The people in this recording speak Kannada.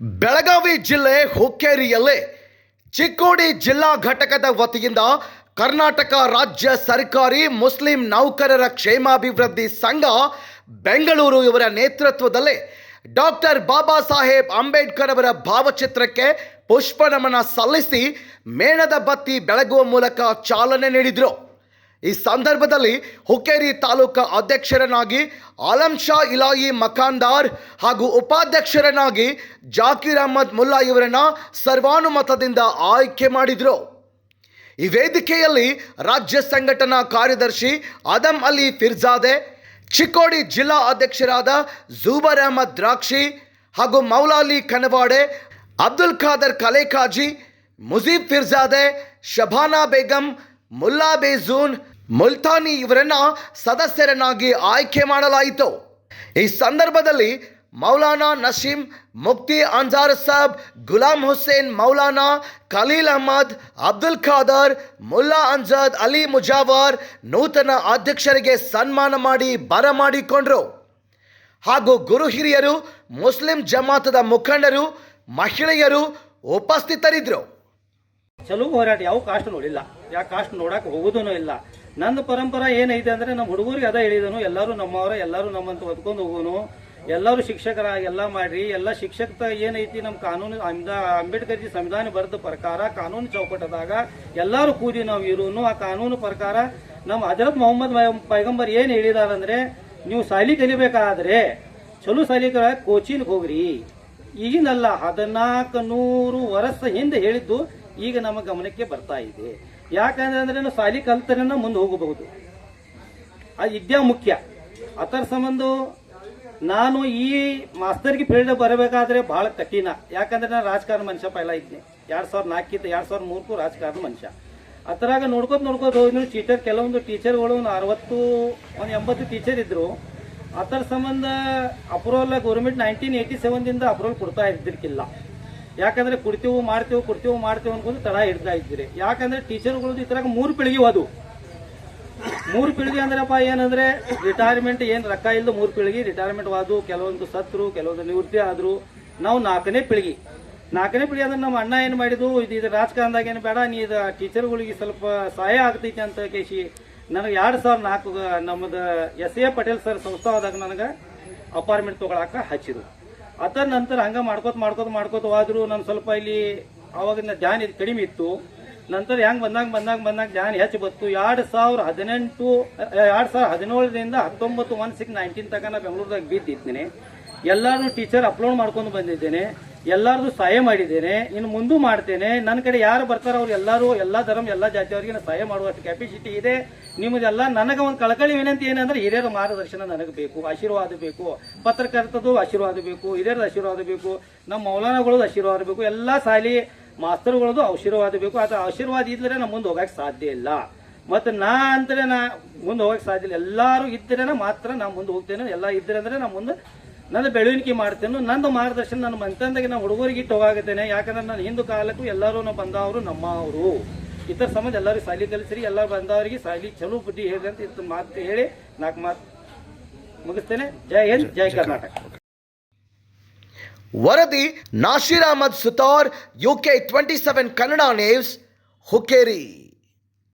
ಬೆಳಗಾವಿ ಜಿಲ್ಲೆ ಹುಕ್ಕೇರಿಯಲ್ಲಿ ಚಿಕ್ಕೋಡಿ ಜಿಲ್ಲಾ ಘಟಕದ ವತಿಯಿಂದ ಕರ್ನಾಟಕ ರಾಜ್ಯ ಸರ್ಕಾರಿ ಮುಸ್ಲಿಂ ನೌಕರರ ಕ್ಷೇಮಾಭಿವೃದ್ಧಿ ಸಂಘ ಬೆಂಗಳೂರು ಇವರ ನೇತೃತ್ವದಲ್ಲಿ ಡಾಕ್ಟರ್ ಬಾಬಾ ಸಾಹೇಬ್ ಅಂಬೇಡ್ಕರ್ ಅವರ ಭಾವಚಿತ್ರಕ್ಕೆ ಪುಷ್ಪನಮನ ಸಲ್ಲಿಸಿ ಮೇಣದ ಬತ್ತಿ ಬೆಳಗುವ ಮೂಲಕ ಚಾಲನೆ ನೀಡಿದರು. ಈ ಸಂದರ್ಭದಲ್ಲಿ ಹುಕ್ಕೇರಿ ತಾಲೂಕು ಅಧ್ಯಕ್ಷರನ್ನಾಗಿ ಆಲಂ ಶಾ ಇಲಾಯಿ ಮಖಾಂದಾರ್ ಹಾಗೂ ಉಪಾಧ್ಯಕ್ಷರನ್ನಾಗಿ ಜಾಕೀರ್ ಅಹಮದ್ ಮುಲ್ಲಾ ಇವರನ್ನ ಸರ್ವಾನುಮತದಿಂದ ಆಯ್ಕೆ ಮಾಡಿದರು. ಈ ವೇದಿಕೆಯಲ್ಲಿ ರಾಜ್ಯ ಸಂಘಟನಾ ಕಾರ್ಯದರ್ಶಿ ಅದಮ್ ಅಲಿ ಫಿರ್ಜಾದೆ, ಚಿಕ್ಕೋಡಿ ಜಿಲ್ಲಾ ಅಧ್ಯಕ್ಷರಾದ ಜೂಬರ್ ಅಹಮದ್ ದ್ರಾಕ್ಷಿ ಹಾಗೂ ಮೌಲಾಲಿ ಕನವಾಡೆ, ಅಬ್ದುಲ್ ಖಾದರ್ ಕಲೇಕಾಜಿ ಮುಜೀಬ್ ಫಿರ್ಜಾದೆ ಶಬಾನಾ ಬೇಗಂ ಮುಲ್ಲಾ ಬೇಜೂನ್ ಮುಲ್ತಾನಿ ಇವರನ್ನ ಸದಸ್ಯರನ್ನಾಗಿ ಆಯ್ಕೆ ಮಾಡಲಾಯಿತು. ಈ ಸಂದರ್ಭದಲ್ಲಿ ಮೌಲಾನಾ ನಸೀಮ್ ಮುಕ್ತಿ ಅಂಜಾರ್ ಸಾಬ್, ಗುಲಾಂ ಹುಸೇನ್ ಮೌಲಾನಾ, ಖಲೀಲ್ ಅಹಮದ್, ಅಬ್ದುಲ್ ಖಾದರ್, ಮುಲ್ಲಾ ಅಂಜದ್ ಅಲಿ ಮುಜಾವರ್ ನೂತನ ಅಧ್ಯಕ್ಷರಿಗೆ ಸನ್ಮಾನ ಮಾಡಿ ಬರಮಾಡಿಕೊಂಡರು ಹಾಗೂ ಗುರು ಹಿರಿಯರು, ಮುಸ್ಲಿಂ ಜಮಾತದ ಮುಖಂಡರು, ಮಹಿಳೆಯರು ಉಪಸ್ಥಿತರಿದ್ದರು ಚಲೋ ಹೋರಾಟ ಯಾವ ಕಾಸ್ಟ್ ನೋಡಿಲ್ಲ. ಯಾವ ಕಾಸ್ಟ್ ನೋಡಕ್ಕೆ ಹೋಗುದೂ ಇಲ್ಲ. ನಂದು ಪರಂಪರಾ ಏನೈತೆ ಅಂದ್ರೆ ನಮ್ಮ ಹುಡುಗರಿಗೆ ಅದ ಹೇಳಿದನು, ಎಲ್ಲರೂ ನಮ್ಮವರ, ಎಲ್ಲರೂ ನಮ್ಮಂತ ಹೊತ್ಕೊಂಡು ಹೋಗೋನು. ಎಲ್ಲರೂ ಶಿಕ್ಷಕರ ಎಲ್ಲ ಮಾಡ್ರಿ, ಎಲ್ಲ ಶಿಕ್ಷಕ ಏನೈತಿ ನಮ್ಮ ಕಾನೂನು ಅಂಬೇಡ್ಕರ್ ಜಿ ಸಂವಿಧಾನ ಬರೆದ ಪ್ರಕಾರ, ಕಾನೂನು ಚೌಕಟ್ಟದಾಗ ಎಲ್ಲರೂ ಕೂಡಿ ನಾವು ಇರೋನು. ಆ ಕಾನೂನು ಪ್ರಕಾರ ನಮ್ಮ ಹಜರತ್ ಮೊಹಮ್ಮದ್ ಪೈಗಂಬರ್ ಏನು ಹೇಳಿದಾರಂದ್ರೆ ನೀವು ಸಾಲಿ ಕಲಿಬೇಕಾದ್ರೆ ಚಲೋ ಸಾಲಿ ಕೋಚಿನ್ಗೆ ಹೋಗ್ರಿ. ಈಗಿನಲ್ಲ ಹದಿನಾಲ್ಕು ನೂರು ವರ್ಷ ಹಿಂದೆ ಹೇಳಿದ್ದು ಈಗ ನಮ್ಮ ಗಮನಕ್ಕೆ ಬರ್ತಾ ಇದೆ. ಯಾಕಂದ್ರೆ ಅಂದ್ರೆ ನಾವು ಸಾಲಿ ಕಲ್ತರೆ ಮುಂದೆ ಹೋಗಬಹುದು. ಆ ಇದ್ಯಾ ಮುಖ್ಯ. ಅದರ ಸಂಬಂಧ ನಾನು ಈ ಮಾಸ್ತರ್ಗೆ ಫೀಲ್ಡ್ ಬರಬೇಕಾದ್ರೆ ಬಹಳ ಕಠಿಣ. ಯಾಕಂದ್ರೆ ನಾನು ರಾಜಕಾರಣ ಮನುಷ್ಯ ಪೈಲ ಇದ್ದೆ. ಎರಡು ಸಾವಿರ ನಾಲ್ಕಿಂದ ಎರಡು ಸಾವಿರದ ಮೂರಕ್ಕೂ ರಾಜಕಾರಣ ಮನುಷ್ಯ. ಅದ್ರಾಗ ನೋಡ್ಕೊತ ನೋಡ್ಕೋತ ಹೋದ್ರು ಟೀಚರ್ ಕೆಲವೊಂದು ಟೀಚರ್ಗಳು ಒಂದು ಅರವತ್ತು, ಒಂದು ಎಂಬತ್ತು ಟೀಚರ್ ಇದ್ರು. ಅದರ ಸಂಬಂಧ ಅಪ್ರೂವಲ್ ಗೌರ್ಮೆಂಟ್ ನೈನ್ಟೀನ್ ಏಯ್ಟಿ ಸೆವೆನ್ದಿಂದ ಅಪ್ರೂವಲ್ ಕೊಡ್ತಾ ಇದ್ದಿರ್ಕಿಲ್ಲ ಯಾಕಂದ್ರೆ ಕೊಡ್ತೀವಿ ಮಾಡ್ತೇವೆ ಕೊಡ್ತೀವಿ ಮಾಡ್ತೇವೆ ಅನ್ಕೊಂಡು ತಡ ಹಿಡ್ತಾ ಇದ್ದೀರಿ. ಯಾಕಂದ್ರೆ ಟೀಚರ್ಗಳದ್ದು ತರ ಮೂರು ಪೀಳಿಗೆ ಅದು ಮೂರು ಪೀಳಿಗೆ ಅಂದ್ರಪ್ಪ ಏನಂದ್ರೆ ರಿಟೈರ್ಮೆಂಟ್ ಏನ್ ರೊಕ್ಕ ಇಲ್ಲದ ಮೂರು ಪೀಳಿಗೆ ರಿಟೈರ್ಮೆಂಟ್ ವಾದು ಕೆಲವೊಂದು ಸತ್ರು, ಕೆಲವೊಂದು ನಿವೃತ್ತಿ ಆದ್ರು ನಾವು ನಾಲ್ಕನೇ ಪೀಳಿಗೆ. ನಾಲ್ಕನೇ ಪೀಳಿಗೆ ಅಂದ್ರೆ ನಮ್ಮ ಅಣ್ಣ ಏನ್ ಮಾಡಿದ್ವು ಇದು ಇದು ರಾಜಕಾರಣದಾಗ ಏನು ಬೇಡ, ನೀ ಇದು ಟೀಚರ್ಗಳಿಗೆ ಸ್ವಲ್ಪ ಸಹಾಯ ಆಗ್ತೈತಿ ಅಂತ ಕೇಶಿ. ನನಗೆ ಎರಡು ಸಾವಿರದ ನಾಲ್ಕು ನಮ್ಮದು ಎಸ್ ಎ ಪಟೇಲ್ ಸರ್ ಸಂಸ್ಥಾದಾಗ ನನಗೆ ಅಪಾರ್ಟ್ಮೆಂಟ್ ತಗೊಳಕ ಹಚ್ಚಿದ್ರು. ಅದರ ನಂತರ ಹಂಗ ಮಾಡ್ಕೋತ ಮಾಡ್ಕೋತ ಮಾಡ್ಕೋತ ಹೋದ್ರು. ನಾನು ಸ್ವಲ್ಪ ಇಲ್ಲಿ ಅವಾಗಿನ ಧ್ಯಾನ ಇದು ಕಡಿಮೆ ಇತ್ತು. ನಂತರ ಹೆಂಗ್ ಬಂದಾಗ ಬಂದಾಗ ಬಂದಾಗ ಧ್ಯಾನ ಹೆಚ್ಚು ಬಂತು. ಎರಡ್ ಸಾವಿರ ಹದಿನೆಂಟು, ಎರಡ್ ಸಾವಿರ ಹದಿನೇಳರಿಂದ ಹತ್ತೊಂಬತ್ತು ಒನ್ ಸಿಕ್ಸ್ ನೈನ್ಟೀನ್ ತನಕ ನಾ ಬೆಂಗಳೂರದಾಗ ಬಿದ್ದಿದ್ದೇನೆ. ಎಲ್ಲಾರು ಟೀಚರ್ ಅಪ್ಲೋಡ್ ಮಾಡ್ಕೊಂಡು ಬಂದಿದ್ದೇನೆ, ಎಲ್ಲಾರ್ದು ಸಹಾಯ ಮಾಡಿದ್ದೇನೆ, ಇನ್ನು ಮುಂದೂ ಮಾಡ್ತೇನೆ. ನನ್ನ ಕಡೆ ಯಾರು ಬರ್ತಾರೋ ಅವ್ರು ಎಲ್ಲರೂ, ಎಲ್ಲಾ ಧರ್ಮ, ಎಲ್ಲಾ ಜಾತಿಯವರಿಗೆ ನಾನು ಸಹಾಯ ಮಾಡುವಷ್ಟು ಕೆಪಾಸಿಟಿ ಇದೆ. ನಿಮ್ಮದೆಲ್ಲ ನನಗೆ ಒಂದು ಕಳಕಳಿ ವಿನಂತಿ ಏನಂದ್ರೆ, ಹಿರಿಯರ ಮಾರ್ಗದರ್ಶನ ನನಗೆ ಬೇಕು, ಆಶೀರ್ವಾದ ಬೇಕು. ಪತ್ರಕರ್ತದ್ದು ಆಶೀರ್ವಾದ ಬೇಕು ಹಿರಿಯರದ ಆಶೀರ್ವಾದ ಬೇಕು, ನಮ್ಮ ಮೌಲಾನಗಳದ್ದು ಆಶೀರ್ವಾದ ಬೇಕು, ಎಲ್ಲಾ ಸಾಲಿ ಮಾಸ್ತರ್ಗಳದ್ದು ಆಶೀರ್ವಾದ ಬೇಕು. ಅದು ಆಶೀರ್ವಾದ ಇದ್ರೆ ನಾ ಮುಂದೆ ಹೋಗಕ್ಕೆ ಸಾಧ್ಯ ಇಲ್ಲ. ಮತ್ತು ನಾ ಅಂದ್ರೆ ನಾ ಮುಂದೆ ಹೋಗಕ್ಕೆ ಸಾಧ್ಯ ಇಲ್ಲ. ಎಲ್ಲರೂ ಇದ್ದರೆ ಮಾತ್ರ ನಾ ಮುಂದೆ ಹೋಗ್ತೇನೆ. ಎಲ್ಲ ಇದ್ದರೆ ಅಂದ್ರೆ ನಾ ಮುಂದೆ ನನ್ನ ಬೆಳವಣಿಗೆ ಮಾಡ್ತೇನೆ ನನ್ನ ಮಾರ್ಗದರ್ಶನ ನನ್ನ ಮಂತಂದಾಗೆ ನಾನು ಹುಡುಗರಿಗೆ ಇಟ್ಟು ಹೋಗಾಗತ್ತೇನೆ ಯಾಕಂದ್ರೆ ನಾನು ಹಿಂದೂ ಕಾಲಕ್ಕೂ ಎಲ್ಲರೂ ನಾವು ಬಂದವರು ನಮ್ಮವರು ಇತರ ಸಮಾಜ ಎಲ್ಲರೂ ಸಾಲಿ ಕಲಿಸ್ರಿ ಎಲ್ಲ ಬಂದವರಿಗೆ ಸಾಲಿ ಚಲೋ ಬುದ್ಧಿ ಹೇಳಿ ಅಂತ ಇತ್ತು ಮಾತು ಹೇಳಿ ನಾಲ್ಕು ಮಾತು ಮುಗಿಸ್ತೇನೆ. ಜೈ ಹಿಂದ್ ಜೈ ಕರ್ನಾಟಕ. ವರದಿ Nasheer Ahmed Sutar UK twenty seven Kannada news Hukkeri.